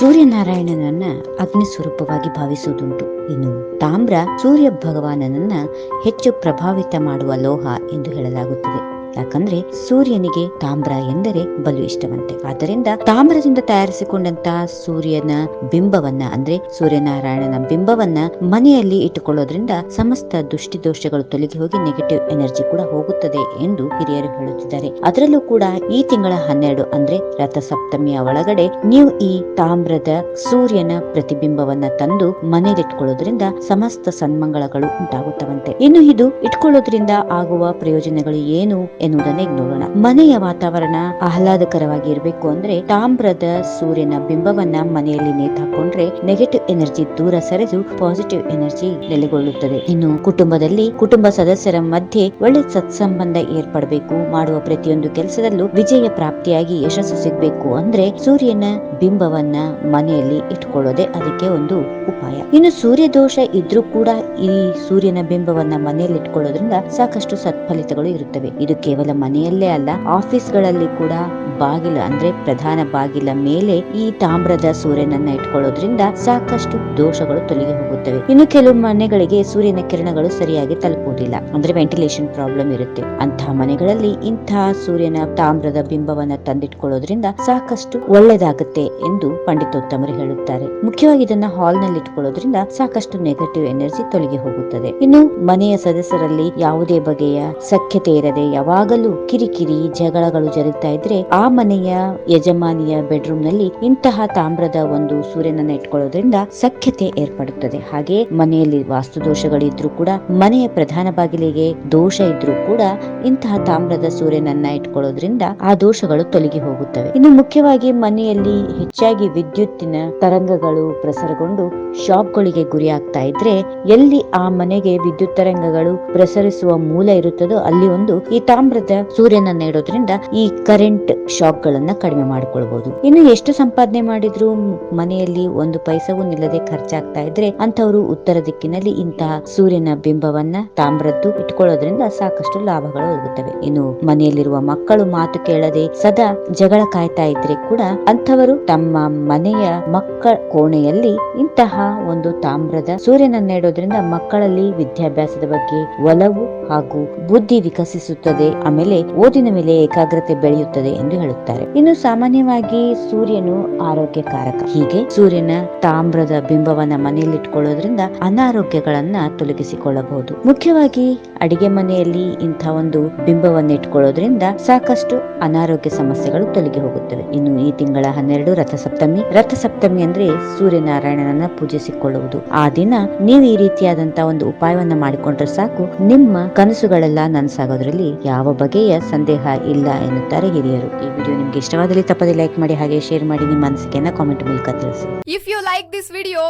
ಸೂರ್ಯನಾರಾಯಣನನ್ನ ಅಗ್ನಿ ಸ್ವರೂಪವಾಗಿ ಭಾವಿಸುವುದುಂಟು. ಇನ್ನು ತಾಮ್ರ ಸೂರ್ಯ ಭಗವಾನನನ್ನ ಹೆಚ್ಚು ಪ್ರಭಾವಿತ ಮಾಡುವ ಲೋಹ ಎಂದು ಹೇಳಲಾಗುತ್ತದೆ. ಯಾಕಂದ್ರೆ ಸೂರ್ಯನಿಗೆ ತಾಮ್ರ ಎಂದರೆ ಬಲು ಇಷ್ಟವಂತೆ. ಆದ್ದರಿಂದ ತಾಮ್ರದಿಂದ ತಯಾರಿಸಿಕೊಂಡಂತಹ ಸೂರ್ಯನ ಬಿಂಬವನ್ನ, ಅಂದ್ರೆ ಸೂರ್ಯನಾರಾಯಣನ ಬಿಂಬವನ್ನ ಮನೆಯಲ್ಲಿ ಇಟ್ಟುಕೊಳ್ಳೋದ್ರಿಂದ ಸಮಸ್ತ ದುಷ್ಟಿದೋಷಗಳು ತೊಲಗಿ ಹೋಗಿ ನೆಗೆಟಿವ್ ಎನರ್ಜಿ ಕೂಡ ಹೋಗುತ್ತದೆ ಎಂದು ಹಿರಿಯರು ಹೇಳುತ್ತಿದ್ದಾರೆ. ಅದರಲ್ಲೂ ಕೂಡ ಈ ತಿಂಗಳ ಹನ್ನೆರಡು, ಅಂದ್ರೆ ರಥಸಪ್ತಮಿಯ ಒಳಗಡೆ ನೀವು ಈ ತಾಮ್ರದ ಸೂರ್ಯನ ಪ್ರತಿಬಿಂಬವನ್ನ ತಂದು ಮನೆಯಲ್ಲಿಟ್ಕೊಳ್ಳೋದ್ರಿಂದ ಸಮಸ್ತ ಸನ್ಮಂಗಳಗಳು ಉಂಟಾಗುತ್ತವಂತೆ. ಇನ್ನು ಇದು ಇಟ್ಕೊಳ್ಳೋದ್ರಿಂದ ಆಗುವ ಪ್ರಯೋಜನಗಳು ಏನು ಎನ್ನುವುದನ್ನ ನೋಡೋಣ. ಮನೆಯ ವಾತಾವರಣ ಆಹ್ಲಾದಕರವಾಗಿ ಇರಬೇಕು ಅಂದ್ರೆ ತಾಮ್ರದ ಸೂರ್ಯನ ಬಿಂಬವನ್ನ ಮನೆಯಲ್ಲಿ ನೇತಾಕೊಂಡ್ರೆ ನೆಗೆಟಿವ್ ಎನರ್ಜಿ ದೂರ ಸರಿದು ಪಾಸಿಟಿವ್ ಎನರ್ಜಿ ನೆಲೆಗೊಳ್ಳುತ್ತದೆ. ಇನ್ನು ಕುಟುಂಬದಲ್ಲಿ ಕುಟುಂಬ ಸದಸ್ಯರ ಮಧ್ಯೆ ಒಳ್ಳೆ ಸತ್ಸಂಬಂಧ ಏರ್ಪಡಬೇಕು. ಮಾಡುವ ಪ್ರತಿಯೊಂದು ಕೆಲಸದಲ್ಲೂ ವಿಜಯ ಪ್ರಾಪ್ತಿಯಾಗಿ ಯಶಸ್ಸು ಸಿಗಬೇಕು ಅಂದ್ರೆ ಸೂರ್ಯನ ಬಿಂಬವನ್ನ ಮನೆಯಲ್ಲಿ ಇಟ್ಕೊಳ್ಳೋದೇ ಅದಕ್ಕೆ ಒಂದು ಉಪಾಯ. ಇನ್ನು ಸೂರ್ಯ ದೋಷ ಇದ್ರೂ ಕೂಡ ಈ ಸೂರ್ಯನ ಬಿಂಬವನ್ನ ಮನೆಯಲ್ಲಿ ಇಟ್ಕೊಳ್ಳೋದ್ರಿಂದ ಸಾಕಷ್ಟು ಸತ್ಫಲಿತಗಳು ಇರುತ್ತವೆ. ಇದು ಕೇವಲ ಮನೆಯಲ್ಲೇ ಅಲ್ಲ, ಆಫೀಸ್ಗಳಲ್ಲಿ ಕೂಡ ಬಾಗಿಲು ಅಂದ್ರೆ ಪ್ರಧಾನ ಬಾಗಿಲ ಮೇಲೆ ಈ ತಾಮ್ರದ ಸೂರ್ಯನನ್ನ ಇಟ್ಕೊಳ್ಳೋದ್ರಿಂದ ಸಾಕಷ್ಟು ದೋಷಗಳು ತೊಲಗಿ ಹೋಗುತ್ತವೆ. ಇನ್ನು ಕೆಲವು ಮನೆಗಳಿಗೆ ಸೂರ್ಯನ ಕಿರಣಗಳು ಸರಿಯಾಗಿ ತಲುಪುವುದಿಲ್ಲ. ಅಂದ್ರೆ ವೆಂಟಿಲೇಷನ್ ಪ್ರಾಬ್ಲಮ್ ಇರುತ್ತೆ. ಅಂತಹ ಮನೆಗಳಲ್ಲಿ ಇಂತಹ ಸೂರ್ಯನ ತಾಮ್ರದ ಬಿಂಬವನ್ನ ತಂದಿಟ್ಕೊಳ್ಳೋದ್ರಿಂದ ಸಾಕಷ್ಟು ಒಳ್ಳೆದಾಗುತ್ತೆ ಎಂದು ಪಂಡಿತೋತ್ತಮರು ಹೇಳುತ್ತಾರೆ. ಮುಖ್ಯವಾಗಿ ಇದನ್ನ ಹಾಲ್ನಲ್ಲಿ ಇಟ್ಕೊಳ್ಳೋದ್ರಿಂದ ಸಾಕಷ್ಟು ನೆಗೆಟಿವ್ ಎನರ್ಜಿ ತೊಲಗಿ ಹೋಗುತ್ತದೆ. ಇನ್ನು ಮನೆಯ ಸದಸ್ಯರಲ್ಲಿ ಯಾವುದೇ ಬಗೆಯ ಸಖ್ಯತೆ ಇರದೆ ಯಾವಾಗಲೂ ಕಿರಿಕಿರಿ, ಜಗಳಗಳು ಜರುಗ್ತಾ ಇದ್ರೆ ಆ ಮನೆಯ ಯಜಮಾನಿಯ ಬೆಡ್ರೂಮ್ನಲ್ಲಿ ಇಂತಹ ತಾಮ್ರದ ಒಂದು ಸೂರ್ಯನನ್ನ ಇಟ್ಕೊಳ್ಳೋದ್ರಿಂದ ಸಖ್ಯತೆ ಏರ್ಪಡುತ್ತದೆ. ಹಾಗೆ ಮನೆಯಲ್ಲಿ ವಾಸ್ತು ದೋಷಗಳಿದ್ರೂ ಕೂಡ, ಮನೆಯ ಪ್ರಧಾನ ಬಾಗಿಲಿಗೆ ದೋಷ ಇದ್ರೂ ಕೂಡ ಇಂತಹ ತಾಮ್ರದ ಸೂರ್ಯನನ್ನ ಇಟ್ಕೊಳ್ಳೋದ್ರಿಂದ ಆ ದೋಷಗಳು ತೊಲಗಿ ಹೋಗುತ್ತವೆ. ಇನ್ನು ಮುಖ್ಯವಾಗಿ ಮನೆಯಲ್ಲಿ ಹೆಚ್ಚಾಗಿ ವಿದ್ಯುತ್ತಿನ ತರಂಗಗಳು ಪ್ರಸರಗೊಂಡು ಶಾಪ್ಗಳಿಗೆ ಗುರಿ ಆಗ್ತಾ ಇದ್ರೆ, ಎಲ್ಲಿ ಆ ಮನೆಗೆ ವಿದ್ಯುತ್ ತರಂಗಗಳು ಪ್ರಸರಿಸುವ ಮೂಲ ಇರುತ್ತದೋ ಅಲ್ಲಿ ಒಂದು ಈ ತಾಮ್ರದ ಸೂರ್ಯನನ್ನ ಇಡೋದ್ರಿಂದ ಈ ಕರೆಂಟ್ ಶಾಕ್ ಗಳನ್ನ ಕಡಿಮೆ ಮಾಡಿಕೊಳ್ಬಹುದು ಇನ್ನು ಎಷ್ಟು ಸಂಪಾದನೆ ಮಾಡಿದ್ರು ಮನೆಯಲ್ಲಿ ಒಂದು ಪೈಸವೂ ನಿಲ್ಲದೆ ಖರ್ಚಾಗ್ತಾ ಇದ್ರೆ ಅಂತವರು ಉತ್ತರ ದಿಕ್ಕಿನಲ್ಲಿ ಇಂತಹ ಸೂರ್ಯನ ಬಿಂಬವನ್ನ ತಾಮ್ರದ್ದು ಇಟ್ಕೊಳ್ಳೋದ್ರಿಂದ ಸಾಕಷ್ಟು ಲಾಭಗಳು ಒದಗುತ್ತವೆ ಇನ್ನು ಮನೆಯಲ್ಲಿರುವ ಮಕ್ಕಳು ಮಾತು ಕೇಳದೆ ಸದಾ ಜಗಳ ಕಾಯ್ತಾ ಇದ್ರೆ ಕೂಡ ಅಂಥವರು ತಮ್ಮ ಮನೆಯ ಮಕ್ಕಳ ಕೋಣೆಯಲ್ಲಿ ಇಂತಹ ಒಂದು ತಾಮ್ರದ ಸೂರ್ಯನನ್ನ ಇಡೋದ್ರಿಂದ ಮಕ್ಕಳಲ್ಲಿ ವಿದ್ಯಾಭ್ಯಾಸದ ಬಗ್ಗೆ ಒಲವು ಹಾಗೂ ಬುದ್ಧಿ ವಿಕಸಿಸುತ್ತದೆ. ಆಮೇಲೆ ಓದಿನ ಮೇಲೆ ಏಕಾಗ್ರತೆ ಬೆಳೆಯುತ್ತದೆ ಎಂದು ಹೇಳುತ್ತಾರೆ. ಇನ್ನು ಸಾಮಾನ್ಯವಾಗಿ ಸೂರ್ಯನು ಆರೋಗ್ಯಕಾರಕ. ಹೀಗೆ ಸೂರ್ಯನ ತಾಮ್ರದ ಬಿಂಬವನ್ನ ಮನೆಯಲ್ಲಿ ಇಟ್ಕೊಳ್ಳೋದ್ರಿಂದ ಅನಾರೋಗ್ಯಗಳನ್ನ ತೊಲಗಿಸಿಕೊಳ್ಳಬಹುದು. ಮುಖ್ಯವಾಗಿ ಅಡಿಗೆ ಮನೆಯಲ್ಲಿ ಇಂತಹ ಒಂದು ಬಿಂಬವನ್ನ ಇಟ್ಕೊಳ್ಳೋದ್ರಿಂದ ಸಾಕಷ್ಟು ಅನಾರೋಗ್ಯ ಸಮಸ್ಯೆಗಳು ತೊಲಗಿ ಹೋಗುತ್ತವೆ. ಇನ್ನು ಈ ತಿಂಗಳ ಹನ್ನೆರಡು ರಥಸಪ್ತಮಿ. ರಥಸಪ್ತಮಿ ಅಂದ್ರೆ ಸೂರ್ಯನಾರಾಯಣನನ್ನ ಪೂಜಿಸಿಕೊಳ್ಳುವುದು. ಆ ದಿನ ನೀವು ಈ ರೀತಿಯಾದಂತಹ ಒಂದು ಉಪಾಯವನ್ನ ಮಾಡಿಕೊಂಡ್ರೆ ಸಾಕು. ನಿಮ್ಮ ಕನಸುಗಳೆಲ್ಲ ನನಸಾಗೋದ್ರಲ್ಲಿ ಯಾವ ಬಗೆಯ ಸಂದೇಹ ಇಲ್ಲ ಎನ್ನುತ್ತಾರೆ ಹಿರಿಯರು. ಈ ವಿಡಿಯೋ ನಿಮ್ಗೆ ಇಷ್ಟವಾದಲ್ಲಿ ತಪ್ಪದೆ ಲೈಕ್ ಮಾಡಿ ಹಾಗೆ ಶೇರ್ ಮಾಡಿ ನಿಮ್ಮ ಅನಿಸಿಕೆಯನ್ನ ಕಾಮೆಂಟ್ ಮೂಲಕ ತಿಳಿಸಿ. If you like this video